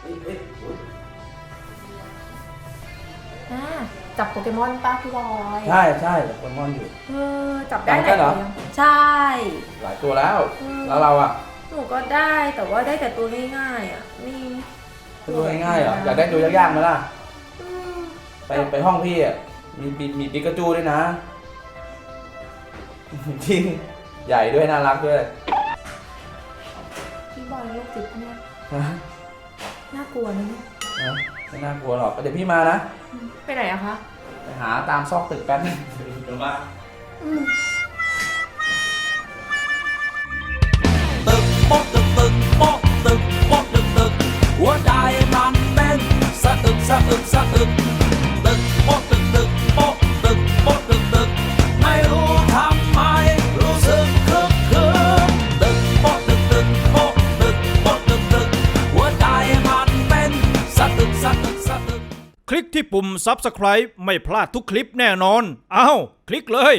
เฮ้ยเฮ้ยโอ้ยอ่าจับโปเกมอนป้าพี่บอยใช่ใช่โปเกมอนอยู่ เออจับได้จำได้เหรอลายตัวยังใช่ หลายตัวแล้ว อืม แล้วเราอะหนูก็ได้แต่ว่าได้แต่ตัวง่ายๆอะนี่ตัวง่ายๆเหรออยากได้ตัวยากๆไหมล่ะ อืมไปไปห้องพี่อะมีมีมีปิกาจูด้วยนะ จริงใหญ่ด้วยน่ารักด้วยพี่บอยโรคจิตปะเนี่ยฮะ น่ากลัวนะเนี่ยนะไม่น่ากลัวหรอกเดี๋ยวพี่มานะอืมไปไหนอะคะ ไปหาตามซอกตึกแป๊บนึงเดี๋ยวมาอืมตึกโป๊ะตึกตึกโป๊ะตึกโป๊ะตึกตึกหัวใจมันเต้นสะอึกสะอึกสะอึกตึกโป๊ะตึกตึก คลิกที่ปุ่ม Subscribe ไม่พลาดทุกคลิปแน่นอน อ้าว คลิกเลย